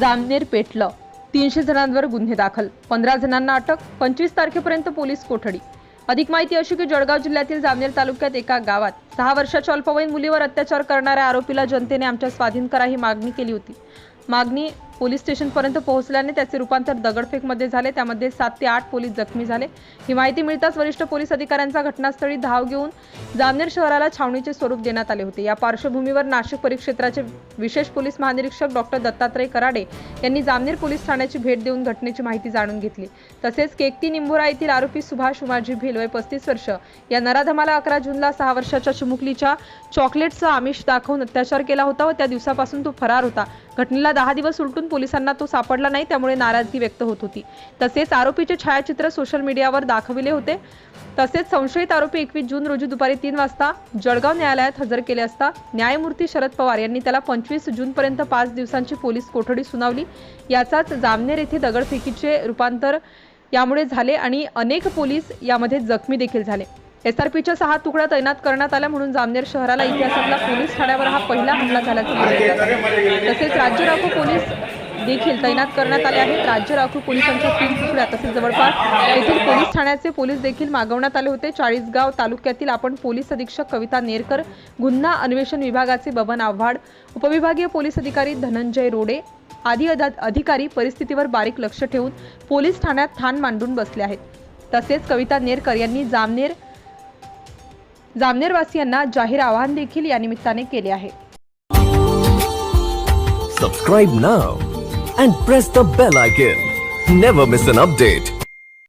जामनेर पेटलं. तीनशे जणांवर गुन्हे दाखल. पंधरा जणांना अटक पंचवीस तारखेपर्यंत पोलीस कोठडी. अधिक माहिती अशी की जळगाव जिल्ह्यातील जामनेर तालुक्यात एका गावात सहा वर्षाच्या अल्पवयीन मुलीवर अत्याचार करणाऱ्या आरोपीला जनतेने आमच्या स्वाधीन करा ही मागणी केली होती. मागणी पोलीस स्टेशनपर्यंत पोहोचल्याने त्याचे रूपांतर दगडफेकमध्ये झाले. त्यामध्ये सात ते आठ पोलीस जखमी झाले. ही माहिती मिळताच वरिष्ठ पोलीस अधिकाऱ्यांचा घटनास्थळी धाव घेऊन जामनेर शहराला छावणीचे स्वरूप देण्यात आले होते. या पार्श्वभूमीवर नाशिक परिक्षेत्राचे विशेष पोलीस महानिरीक्षक डॉक्टर दत्तात्रय कराडे यांनी जामनेर पोलीस ठाण्याची भेट देऊन घटनेची माहिती जाणून घेतली. तसेच केकती निंभोरा येथील आरोपी सुभाष उमाजी भिल वय पस्तीस वर्ष या नराधमाला अकरा जूनला सहा वर्षाच्या चिमुकलीच्या चॉकलेटचं आमिष दाखवून अत्याचार केला होता व त्या दिवसापासून तो फरार होता. घटनेला दहा दिवस उलटून पोलिसांना तो सापडला नाही त्यामुळे नाराजगी व्यक्त होत होती. तसेच आरोपीचे छायाचित्र सोशल मीडियावर दाखविले होते. तसेच संशयित आरोपी एकवीस जून रोजी दुपारी तीन वाजता जळगाव न्यायालयात हजर केले असता न्यायमूर्ती शरद पवार यांनी त्याला पंचवीस जूनपर्यंत पाच दिवसांची पोलीस कोठडी सुनावली. याचाच जामनेर येथे दगडफेकीचे रूपांतर यामुळे झाले आणि अनेक पोलीस यामध्ये जखमी देखील झाले. एसआरपीच्या सहा तुकड्या तैनात करण्यात आल्या म्हणून जामनेर शहराला इतिहासातला पोलीस ठाण्यावर हा पहिला हमला झाल्याचं म्हटलं तसेच राज्य राखू पोलीस देखील तैनात करण्यात आले आहेत. राज्य राखीव पोलिसांच्या तीन तुकड्या तसेच जवळपास येथील पोलीस ठाण्याचे पोलीस देखील मागवण्यात आले होते. चाळीसगाव तालुक्यातील आपण पोलीस अधीक्षक कविता नेरकर गुन्हा अन्वेषण विभागाचे बबन आव्हाड उपविभागीय पोलीस अधिकारी धनंजय रोडे आदी अधिकारी परिस्थितीवर बारीक लक्ष ठेवून पोलीस ठाण्यात ठाण मांडून बसले आहेत. तसेच कविता नेरकर यांनी जामनेर जामनेरवासियांना जाहीर आवाहन देखील या निमित्ताने केले आहे. Subscribe now and press the bell icon never miss an update